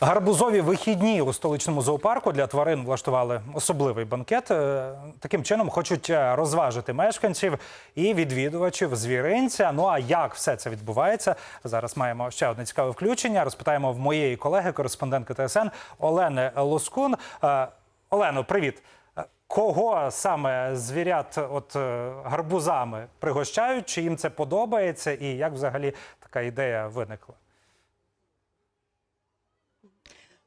Гарбузові вихідні у столичному зоопарку для тварин влаштували особливий банкет. Е, Таким чином хочуть е, розважити мешканців і відвідувачів звіринця. Ну а як все це відбувається? Зараз маємо ще одне цікаве включення. Розпитаємо в моєї колеги, кореспондентки ТСН Олени Лоскун. Е, Олено, привіт. Кого саме звірят от гарбузами пригощають? Чи їм це подобається? І як взагалі така ідея виникла?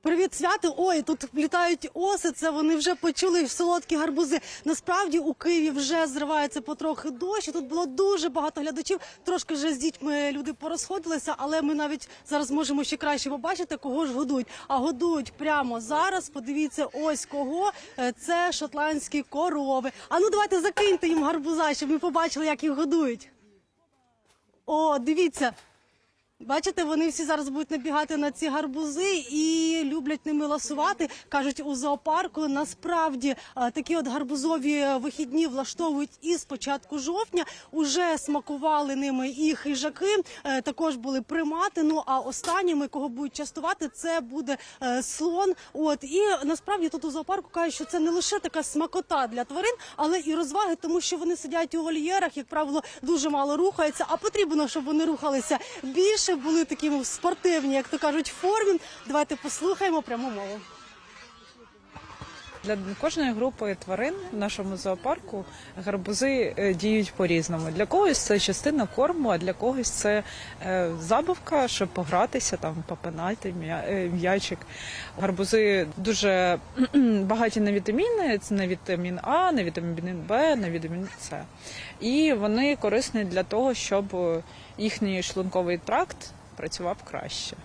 Привіт, свято. Ой, тут літають оси. Це вони вже почули солодкі гарбузи. Насправді у Києві вже зривається потрохи дощ. Тут було дуже багато глядачів. Трошки вже з дітьми люди порозходилися, але ми навіть зараз можемо ще краще побачити, кого ж годують. А годують прямо зараз. Подивіться, ось кого Е, це шотландські корови. А ну давайте закиньте їм гарбуза, щоб ми побачили, як їх годують. О, дивіться. Бачите, вони всі зараз будуть набігати на ці гарбузи і люблять ними ласувати. кажуть у зоопарку. Насправді е, такі от гарбузові вихідні влаштовують із початку жовтня. Уже смакували ними і хижаки, е, також були примати. Ну а останніми, кого будуть частувати, це буде е, слон. От і насправді тут у зоопарку кажуть, що це не лише така смакота для тварин, але і розваги, тому що вони сидять у вольєрах, як правило, дуже мало рухаються. А потрібно, щоб вони рухалися більше, були такими спортивні, як то кажуть, формі. Давайте послухаємо пряму мову. Для кожної групи тварин в нашому зоопарку гарбузи е, діють по-різному. Для когось це частина корму, а для когось це е, забавка, щоб погратися, там попинати е, м'ячик. Гарбузи дуже багаті на вітаміни. Це на вітамін А, на вітамін Б, на вітамін С. І вони корисні для того, щоб їхній шлунковий тракт працював краще.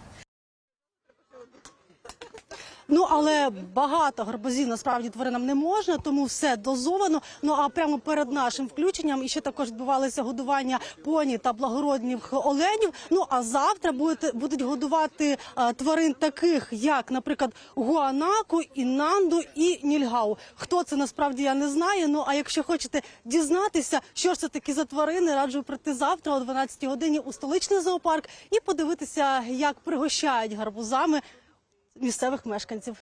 Ну але багато гарбузів насправді тваринам не можна, тому все дозовано. Ну а прямо перед нашим включенням іще також відбувалося годування поні та благородних оленів. Ну а завтра будуть, будуть годувати е, тварин таких, як, наприклад, гуанаку, інанду і нільгау. Хто це насправді я не знаю. Ну а якщо хочете дізнатися, що ж це такі за тварини, раджу прийти завтра о 12 годині у столичний зоопарк і подивитися, як пригощають гарбузами місцевих мешканців.